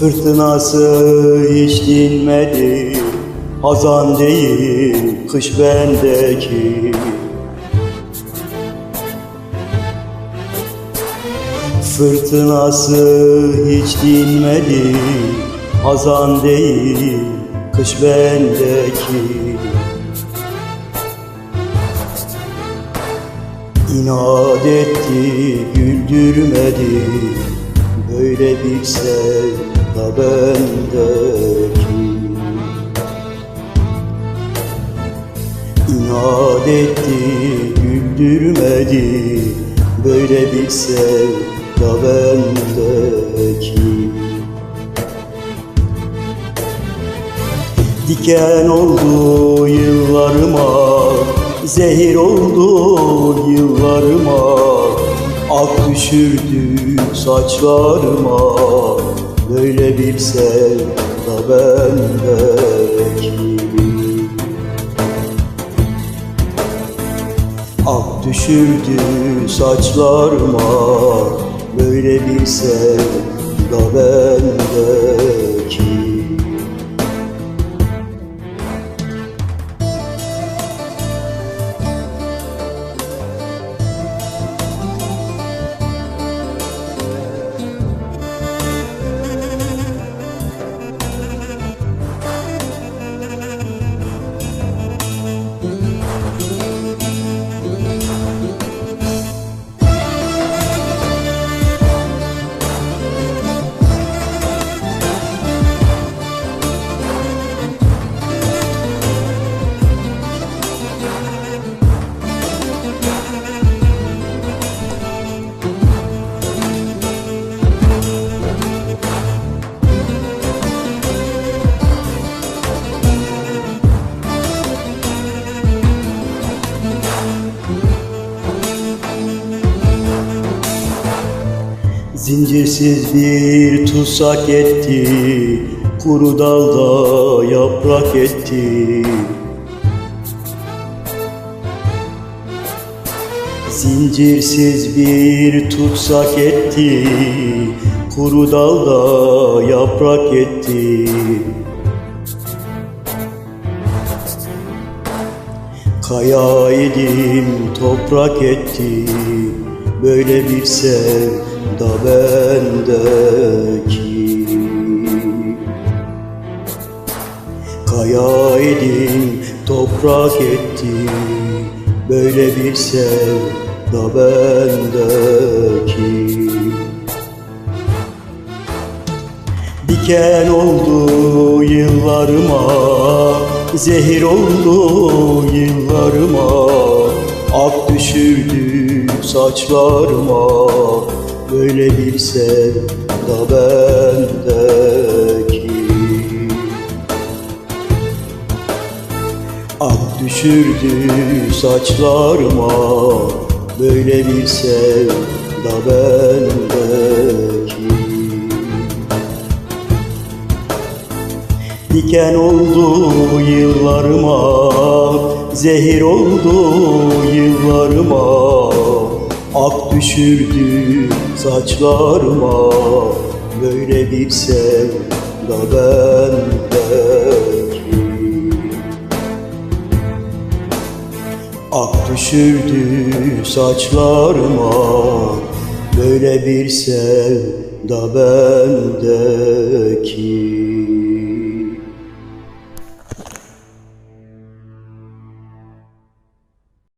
Fırtınası hiç dinmedi. Hazan değil kış bendeki. Fırtınası hiç dinmedi. Hazan değil kış bendeki. İnat etti güldürmedi. Böyle bir sevda bendeki İnat etti güldürmedi Böyle bir sevda bendeki Diken oldu yıllarıma Zehir oldu yıllarıma. Ak düşürdü saçlarıma sevda bendeki Ak düşürdü saçlarıma Böyle bir sevda bendeki Zincirsiz bir tutsak etti Kuru dalda yaprak etti. Zincirsiz bir tutsak etti Kuru dalda yaprak etti. Kaya idim toprak etti Böyle bir sevda bendeki. Kaya idim toprak etti Böyle bir sevda bendeki. Diken oldu yıllarıma Zehir oldu yıllarıma. Ak düşürdü saçlarıma Böyle bir sevda bendeki. Ak düşürdü saçlarıma Böyle bir sevda bendeki. Diken oldu yıllarıma Zehir oldu yıllarıma Ak düşürdü saçlarıma Böyle bir sevda bendeki Ak düşürdü saçlarıma Böyle bir sevda bendeki